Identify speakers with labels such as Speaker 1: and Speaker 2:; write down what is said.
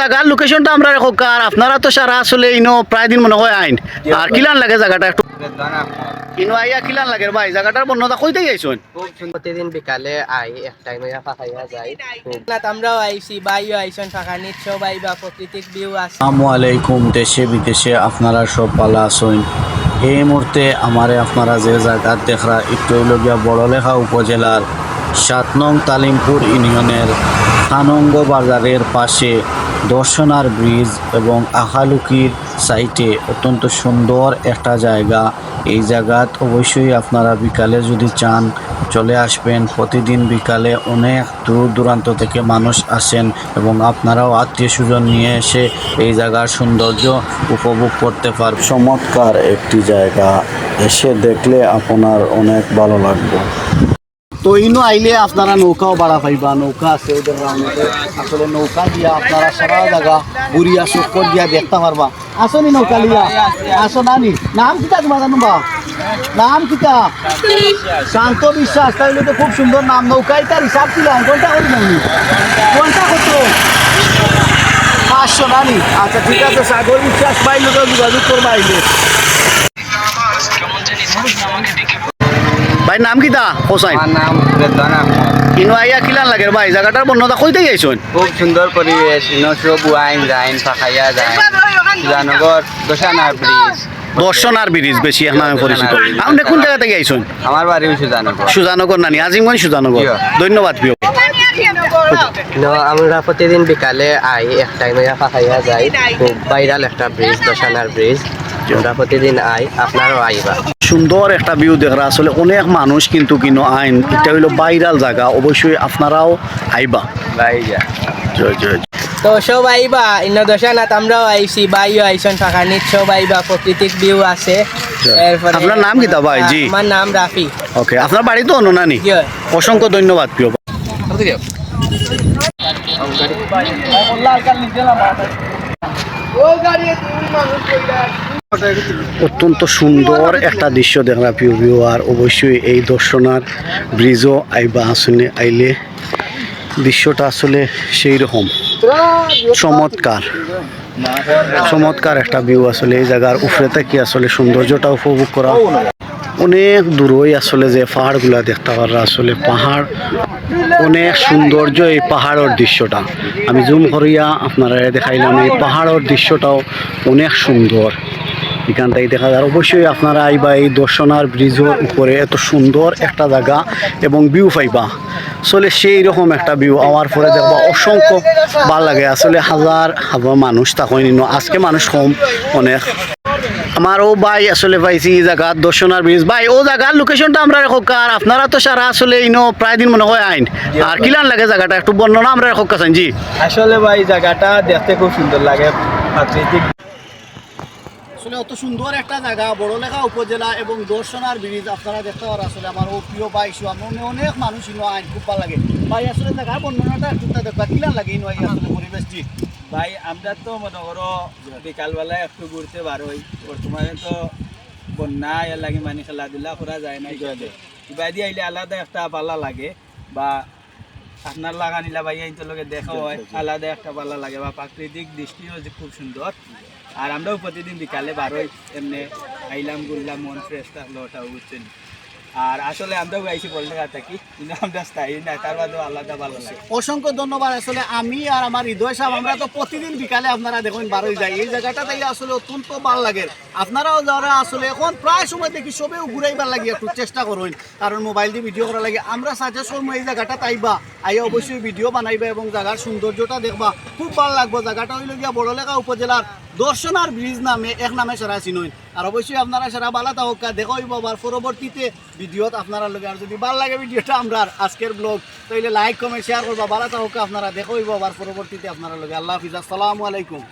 Speaker 1: জায়গার লোকেশনটা আমরা রেখো কার? আপনারা তো সারা আসলে ইনো প্রায় দিন মনে হয় আইন। আর কিলান লাগে জায়গাটা একটু? ইনো আইয়া কিলান লাগে ভাই জায়গাটার বর্ণতা কইতে যাইছুন
Speaker 2: প্রতিদিন বিকালে আই এক টাইমে ফাঁকাইয়া যাই আমরাও আইসি বাইও আইসন ফাঁকা নিচ্ছ বাই বা প্রাকৃতিক ভিউ আছে।
Speaker 1: আসসালামু আলাইকুম দেশে বিদেশে আপনারা সব ভালো আছেন। এই মুহূর্তে আমারে আপনারা যে জায়গা দেখরা একটু লগিয়া বড়লেখা উপজেলার সাত নং তালিমপুর ইউনিয়নের থানঙ্গ বাজারের পাশে দর্শনার ব্রিজ এবং আখালুকির সাইটে অত্যন্ত সুন্দর একটা জায়গা। এই জায়গাত অবশ্যই আপনারা বিকালে যদি চান চলে আসবেন। প্রতিদিন বিকালে অনেক দূর দূরান্ত থেকে মানুষ আসেন এবং আপনারাও আত্মীয় স্বজন নিয়ে এসে এই জায়গার সৌন্দর্য উপভোগ করতে পারবেন চমৎকার একটি জায়গা। এসে দেখলে আপনার অনেক ভালো লাগবে। তো ইনো আইলে আপনারা নৌকাও বাড়া পাইবা, নৌকা আছে ওদের রাউন্ডে আসলে নৌকা দিয়া আপনারা সারা জায়গা বুড়িয়া চক্কর দিয়া দেখতে পারবা। আসনি নৌকা লিয়া। আসো নানি। নাম কিতা তোমার জানো বা নাম কিতা? শান্ত বিশ্বাস। তাইলে তো খুব সুন্দর নাম। নৌকায় তার হিসাব ছিলাম কোনটা করি নানি? কোনটা কত পাঁচশো নানি। আচ্ছা ঠিক আছে। সাগর বিশ্বাস পাইলে তো যোগাযোগ করবা আইলে। ভাই নাম কিতা হোসাইন।
Speaker 2: আমার নাম
Speaker 1: ইনো আইয়া কিলান লাগে ভাই? জায়গাটার বর্ণতা কইতে যাইছুন
Speaker 2: খুব সুন্দর পরিবেশ নশো বুয়াইন যাইন ফাঁকাইয়া যায় সুজানগর দশানার ব্রিজ।
Speaker 1: দর্শন আর ব্রিজ বেশি আমি পরিচিত। আপনি কোন জায়গা থেকে আইছুন?
Speaker 2: আমার বাড়ি সুজানগর
Speaker 1: সুজানগর নানি আজিমগঞ্জ সুজানগর। ধন্যবাদ প্রিয়।
Speaker 2: আমরা প্রতিদিন বিকালে আই এক টাইমে ফাঁকাইয়া যাই। খুব ভাইরাল একটা ব্রিজ দশানার ব্রিজ। আমরা প্রতিদিন আই আপনারও আইবা।
Speaker 1: সুন্দর একটা ভিউ দেখরা। আসলে অনেক মানুষ কিন্তু কিনো আইন এটা হইল বাইরাল জায়গা। অবশ্যই আপনারাও আইবা। জয় জয় জয়।
Speaker 2: তো সব আইবা ইন্ন দশানাত আমরাও আইসি বাইও আইসন ফাঁকা নিচ্ছ আইবা প্রাকৃতিক ভিউ আছে।
Speaker 1: আপনার নাম কিতা ভাই? জি।
Speaker 2: আমার নাম রাফি।
Speaker 1: ওকে আপনার বাড়ি তো অন্য নানি? অসংখ্য ধন্যবাদ প্রিয় অত্যন্ত সুন্দর একটা দৃশ্য দেখলাম, প্রিয় ভিউ আর অবশ্যই এই দর্শনার ব্রিজও আইবা আসলে, আইলে দৃশ্যটা আসলে সেই রকম চমৎকার। চমৎকার একটা ভিউ আসলে এই জায়গার উপরে থেকে আসলে সৌন্দর্যটা উপভোগ করা। অনেক দূরই আসলে যে পাহাড়গুলা দেখতে পারা আসলে পাহাড়, অনেক সৌন্দর্য এই পাহাড়ের দৃশ্যটা। আমি জুম করিয়া আপনারা দেখাইলাম, এই পাহাড়ের দৃশ্যটাও অনেক সুন্দর। এখানটাই দেখা যায়। অবশ্যই আপনারা আইবা এই দর্শনার ব্রিজের উপরে এত সুন্দর একটা জায়গা এবং ভিউ পাইবা। আসলে সেই রকম একটা ভিউ আওয়ার পরে দেখবা। অসংখ্য ভালো লাগে। আসলে হাজার হাজার মানুষ তখন আজকে মানুষ কম, অনেক। আমার ও ভাই আসলে পাইছি এই জায়গার দর্শনার ব্রিজ। ভাই, ও জায়গার লোকেশনটা আমরা রেখো কার? আপনারা তো সারা আসলে ইনো প্রায় দিন মনে হয় আইন। আর কিলান লাগে জায়গাটা? একটু বর্ণনা আমরা রেখো কাছেন, জি।
Speaker 3: আসলে ভাই, জায়গাটা দেখতে খুব সুন্দর লাগে। প্রাকৃতিক
Speaker 1: আসলে অত সুন্দর একটা জায়গা বড়লেখা উপজেলা এবং দর্শনার ব্রিজ আপনারা দেখতে পারেন। আসলে আমার ও প্রিয় ভাই সুয়াম অনেক মানুষ ইনো আইন খুব ভালো লাগে। ভাই আসলে জায়গার বর্ণনাটা একটু দেখবা কিলান লাগে ইনো আসলে পরিবেশটি?
Speaker 3: ভাই আমরা তো মনে করো বিকালবেলায় একটু ঘুরতে পারোই বর্তমানে তো বন্যা এর লাগে মানে খেলাধুলা করা যায় না। ইবাদি আইলে আলাদা একটা পালা লাগে বা আপনার লাগা নিলা ভাই আইন লগে দেখা হয়। আলাদা একটা পালা লাগে বা প্রাকৃতিক দৃষ্টিও যে খুব সুন্দর। আর আমরাও প্রতিদিন বিকালে বারোই এমনি আইলাম ঘুরলাম মন ফ্রেশ থাকল ওটা বুঝছেন আর আসলে আমরাও গাইছি বলতে থাকি কিন্তু আমরা স্থায়ী না, তার বাদেও আলাদা ভালো লাগে।
Speaker 1: অসংখ্য ধন্যবাদ, আসলে আমি আর আমার হৃদয় সাহেব, আমরা তো প্রতিদিন বিকালে আপনারা দেখুন বারোই যাই। এই জায়গাটাতে আসলে অত্যন্ত ভালো লাগে। আপনারাও যারা আসলে এখন প্রায় সময় দেখি সবেও ঘুরাইবার লাগে, একটু চেষ্টা করুন। কারণ মোবাইল দিয়ে ভিডিও করা লাগে। আমরা সাজেস্ট করব এই জায়গাটা আইবা আইয়া অবশ্যই ভিডিও বানাইবা এবং জায়গার সৌন্দর্যটা দেখবা। খুব ভালো লাগবে। জায়গাটা হইল গিয়া বড়লেখা উপজেলার দর্শনার ব্রিজ নামে, এক নামে সারা চিনই আর অবশ্যই আপনারা সারা বালা তাহকা দেখা হইব পরবর্তীতে ভিডিওত আপনারা আর যদি ভালো লাগে ভিডিওটা আমরা আজকের ব্লগ, তাইলে লাইক কমেন্ট শেয়ার করবা। বালা তাহকা আপনারা দেখা হইব পরবর্তীতে আপনারা আল্লাহ হাফিজ, আসসালামু আলাইকুম।